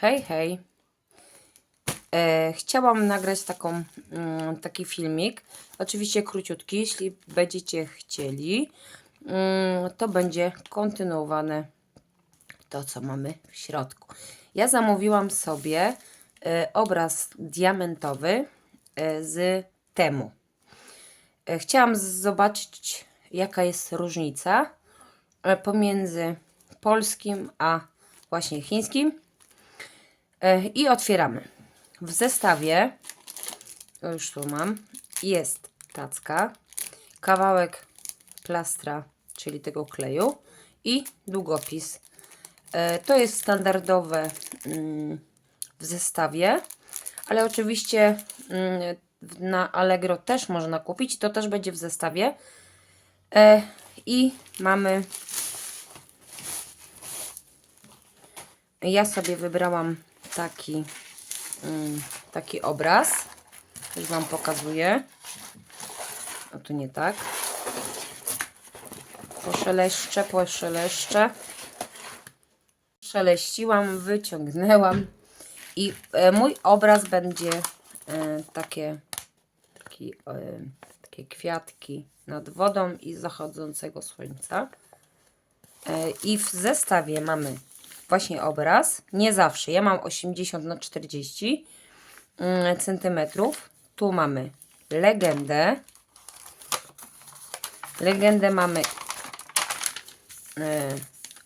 Hej, hej. E, chciałam nagrać taką, mm, taki filmik. Oczywiście króciutki, jeśli będziecie chcieli, mm, to będzie kontynuowane to, co mamy w środku. Ja zamówiłam sobie e, obraz diamentowy e, z temu. E, Chciałam zobaczyć, jaka jest różnica e, pomiędzy polskim a właśnie chińskim. I otwieramy. W zestawie, już tu mam, jest tacka, kawałek plastra, czyli tego kleju i długopis. E, To jest standardowe mm, w zestawie, ale oczywiście mm, na Allegro też można kupić, to też będzie w zestawie. E, I mamy ja sobie wybrałam taki, taki obraz. Już Wam pokazuję. O, tu nie tak. Poszeleszczę, poszeleszczę. Szeleściłam, wyciągnęłam. I e, mój obraz będzie e, takie, taki, e, takie kwiatki nad wodą i zachodzącego słońca. I w zestawie mamy właśnie obraz. Nie zawsze. Ja mam 80 na 40 mm, centymetrów. Tu mamy legendę. Legendę mamy e,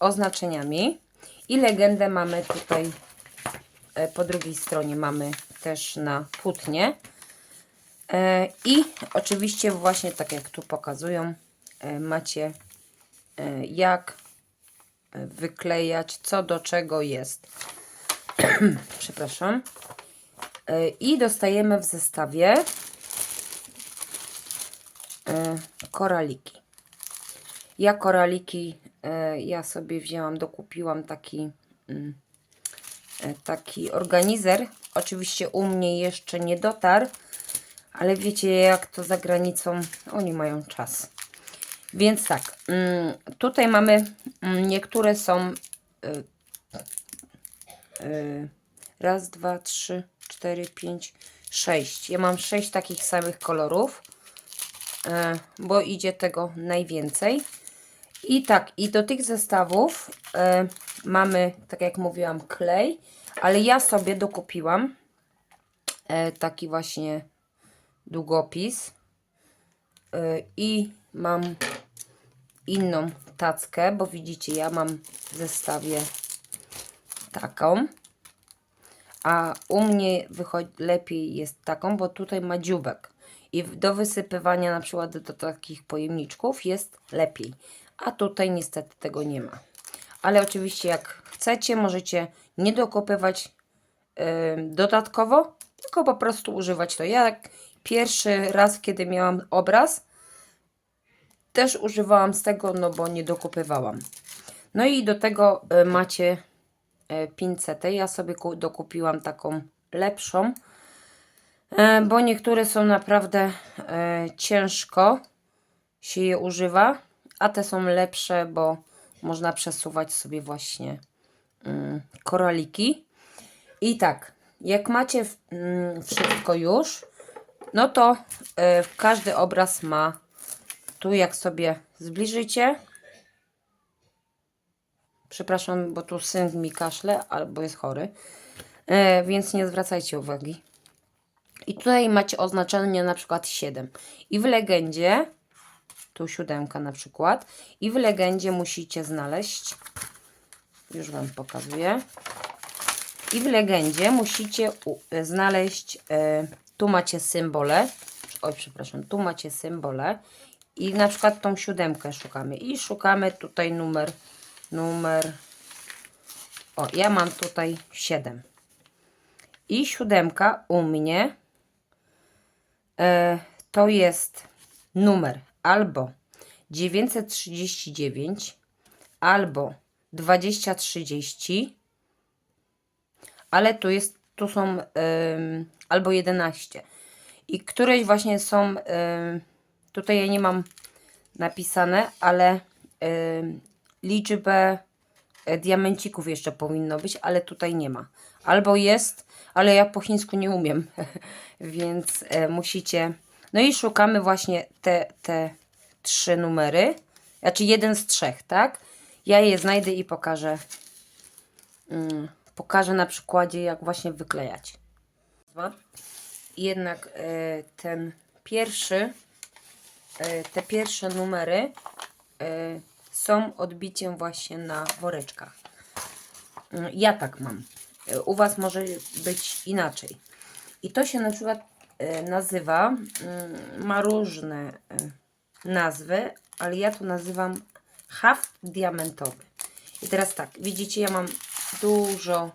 oznaczeniami. I legendę mamy tutaj e, po drugiej stronie mamy też na płótnie. E, I oczywiście właśnie tak jak tu pokazują, macie jak wyklejać, co do czego jest. Przepraszam. E, I dostajemy w zestawie e, koraliki. Ja koraliki, e, ja sobie wzięłam, dokupiłam taki mm, taki organizer. Oczywiście u mnie jeszcze nie dotarł, ale wiecie jak to za granicą, oni mają czas. Więc tak, mm, tutaj mamy, mm, niektóre są y, y, raz, dwa, trzy, cztery, pięć, sześć. Ja mam sześć takich samych kolorów, y, bo idzie tego najwięcej. I tak, i do tych zestawów mamy, tak jak mówiłam, klej, ale ja sobie dokupiłam taki właśnie długopis i mam inną tackę, bo widzicie, ja mam w zestawie taką, a u mnie wychodzi lepiej jest taką, bo tutaj ma dziubek i do wysypywania na przykład do, takich pojemniczków jest lepiej, a tutaj niestety tego nie ma. Ale oczywiście jak chcecie, możecie nie dokopywać yy, dodatkowo, tylko po prostu używać to. Ja jak pierwszy raz, kiedy miałam obraz, też używałam z tego, no bo nie dokupywałam. No i do tego y, macie y, pincetę. Ja sobie ku- dokupiłam taką lepszą, y, bo niektóre są naprawdę ciężko się je używa, a te są lepsze, bo można przesuwać sobie właśnie y, koraliki. I tak, jak macie mm, wszystko już, no to każdy obraz ma tu jak sobie zbliżycie. Przepraszam, bo tu syn mi kaszle albo jest chory, e, więc nie zwracajcie uwagi. I tutaj macie oznaczenie na przykład 7. I w legendzie, tu siódemka na przykład, i w legendzie musicie znaleźć, już Wam pokazuję, i w legendzie musicie e, znaleźć, e, tu macie symbole, oj przepraszam, tu macie symbole i na przykład tą siódemkę szukamy. I szukamy tutaj numer, numer, o ja mam tutaj 7 i siódemka u mnie e, to jest numer albo 939 albo 2030 ale tu jest, tu są ym, albo 11. I któreś właśnie są, ym, tutaj ja nie mam napisane, ale ym, liczbę e, diamencików jeszcze powinno być, ale tutaj nie ma. Albo jest, ale ja po chińsku nie umiem, więc e, musicie... No i szukamy właśnie te, te trzy numery, znaczy jeden z trzech, tak? Ja je znajdę i pokażę, mm, pokażę na przykładzie, jak właśnie wyklejać. Jednak e, ten pierwszy, te pierwsze numery e, są odbiciem właśnie na woreczkach. Mm, Ja tak mam. E, U Was może być inaczej. I to się na przykład e, nazywa, mm, ma różne e, nazwy, ale ja to nazywam haft diamentowy. I teraz tak, widzicie, ja mam dużo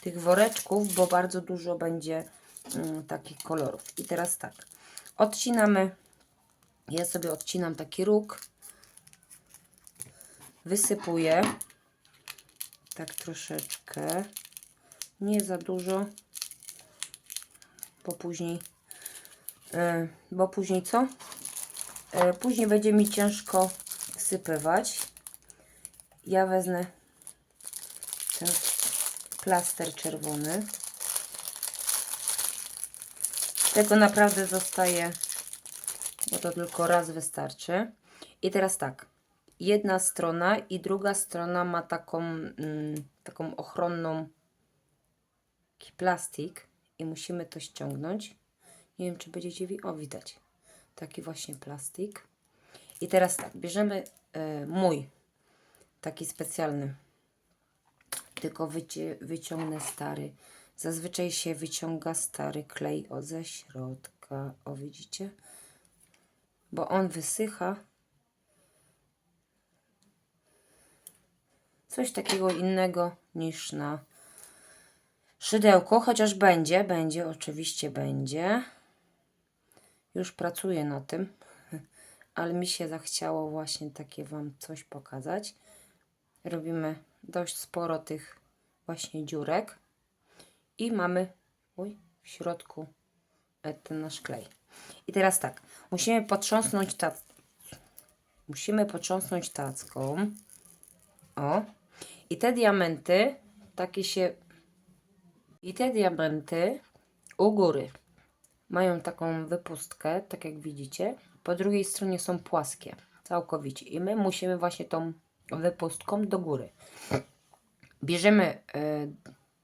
tych woreczków, bo bardzo dużo będzie mm, takich kolorów. I teraz tak, odcinamy, ja sobie odcinam taki róg, wysypuję, tak troszeczkę, nie za dużo, bo później, e, bo później co? E, Później będzie mi ciężko wsypywać. Ja wezmę ten plaster czerwony. Tego naprawdę zostaje, bo to tylko raz wystarczy. I teraz tak, jedna strona i druga strona ma taką, mm, taką ochronną plastik i musimy to ściągnąć. Nie wiem, czy będziecie o widać. Taki właśnie plastik. I teraz tak, bierzemy e, mój taki specjalny. Tylko wycie, wyciągnę stary. Zazwyczaj się wyciąga stary klej od ze środka. O, widzicie? Bo on wysycha. Coś takiego innego niż na szydełko, chociaż będzie, będzie, oczywiście będzie. Już pracuję na tym, ale mi się zachciało właśnie takie Wam coś pokazać. Robimy dość sporo tych właśnie dziurek i mamy uj, w środku e, ten nasz klej. I teraz tak, musimy potrząsnąć tac musimy potrząsnąć tacką. O. I te diamenty takie się i te diamenty u góry mają taką wypustkę, tak jak widzicie. Po drugiej stronie są płaskie, całkowicie. I my musimy właśnie tą wypustką do góry. Bierzemy e,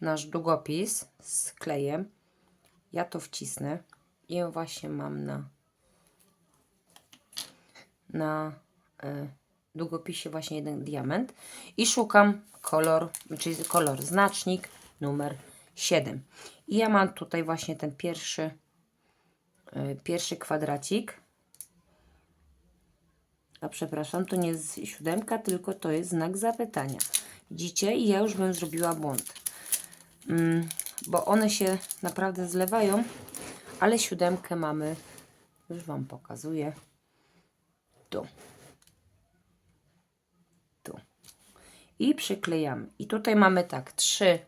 nasz długopis z klejem. Ja to wcisnę i właśnie mam na na e, długopisie właśnie jeden diament i szukam kolor, czyli kolor znacznik numer 7. I ja mam tutaj właśnie ten pierwszy e, pierwszy kwadracik. A przepraszam, to nie jest siódemka, tylko to jest znak zapytania. Widzicie? I ja już bym zrobiła błąd. Mm, bo one się naprawdę zlewają, ale siódemkę mamy, już Wam pokazuję, tu. Tu. I przyklejamy. I tutaj mamy tak, trzy,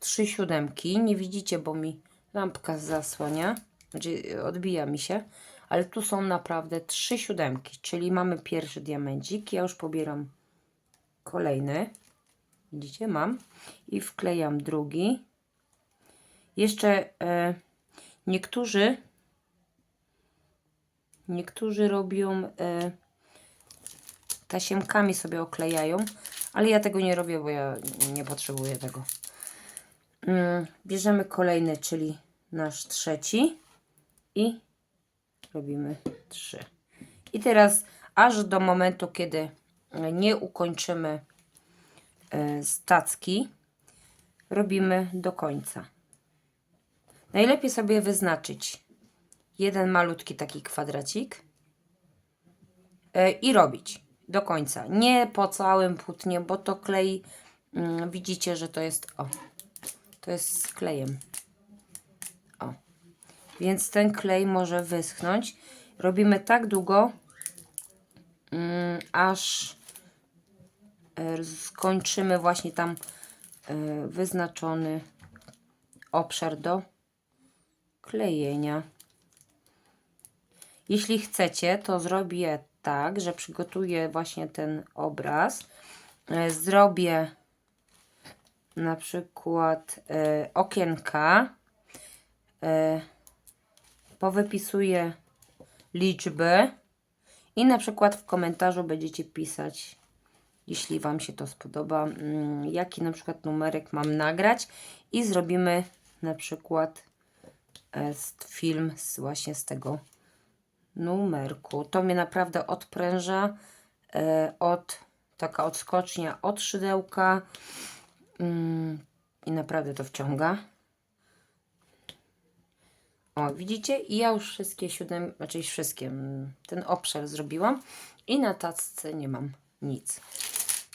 trzy siódemki. Nie widzicie, bo mi lampka zasłania, znaczy odbija mi się, ale tu są naprawdę trzy siódemki, czyli mamy pierwszy diamencik. Ja już pobieram kolejny. Widzicie, mam. I wklejam drugi. Jeszcze e, niektórzy niektórzy robią e, tasiemkami sobie oklejają, ale ja tego nie robię, bo ja nie potrzebuję tego. Mm, bierzemy kolejny, czyli nasz trzeci i robimy trzy. I teraz aż do momentu, kiedy nie ukończymy e, stacki, robimy do końca. Najlepiej sobie wyznaczyć jeden malutki taki kwadracik e, i robić do końca. Nie po całym płótnie, bo to klej, mm, widzicie, że to jest, o, to jest z klejem. O, więc ten klej może wyschnąć. Robimy tak długo, mm, aż e, skończymy właśnie tam e, wyznaczony obszar do klejenia. Jeśli chcecie, to zrobię tak, że przygotuję właśnie ten obraz e, zrobię na przykład e, okienka, e, powypisuję liczby i na przykład w komentarzu będziecie pisać, jeśli Wam się to spodoba, mm, jaki na przykład numerek mam nagrać i zrobimy na przykład film z, właśnie z tego numerku. To mnie naprawdę odpręża e, od taka odskocznia od szydełka mm, i naprawdę to wciąga. O, widzicie? I ja już wszystkie siódem, znaczy wszystkie, mm, ten obszar zrobiłam i na tacce nie mam nic.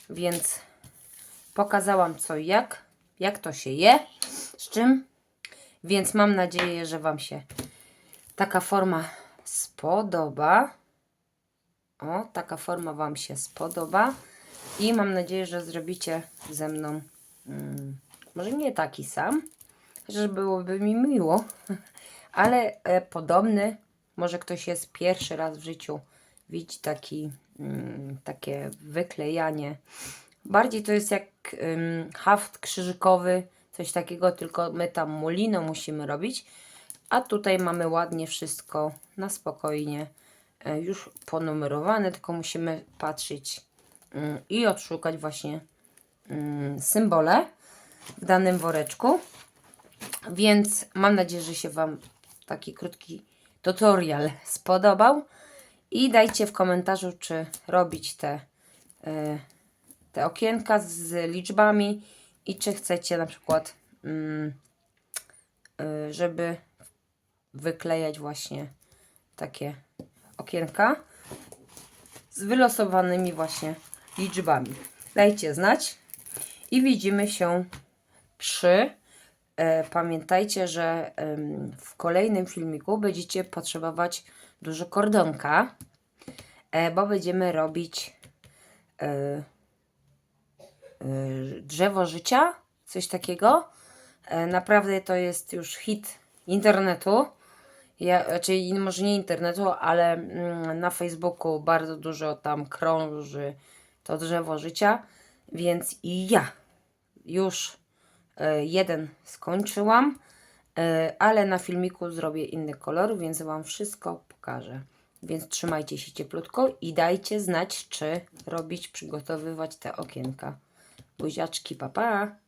Więc pokazałam co jak, jak to się je, z czym. Więc mam nadzieję, że Wam się taka forma spodoba. O, taka forma Wam się spodoba. I mam nadzieję, że zrobicie ze mną mm, może nie taki sam, chociaż byłoby mi miło, ale e, podobny. Może ktoś jest pierwszy raz w życiu widzi taki, mm, takie wyklejanie. Bardziej to jest jak ym, haft krzyżykowy, coś takiego, tylko my tam molino musimy robić. A tutaj mamy ładnie wszystko na spokojnie e, już ponumerowane, tylko musimy patrzeć mm, i odszukać właśnie mm, symbole w danym woreczku. Więc mam nadzieję, że się Wam taki krótki tutorial spodobał. I dajcie w komentarzu, czy robić te, e, te okienka z liczbami i czy chcecie na przykład, mm, e, żeby wyklejać właśnie takie okienka z wylosowanymi właśnie liczbami. Dajcie znać i widzimy się przy. E, pamiętajcie, że w kolejnym filmiku będziecie potrzebować dużo kordonka, e, bo będziemy robić e, drzewo życia, coś takiego. E, naprawdę to jest już hit internetu. Ja, czyli może nie internetu, ale mm, na Facebooku bardzo dużo tam krąży to drzewo życia, więc i ja już e, jeden skończyłam, e, ale na filmiku zrobię inny kolor, więc Wam wszystko pokażę. Więc trzymajcie się cieplutko i dajcie znać, czy robić, przygotowywać te okienka. Buziaczki, papa. Pa.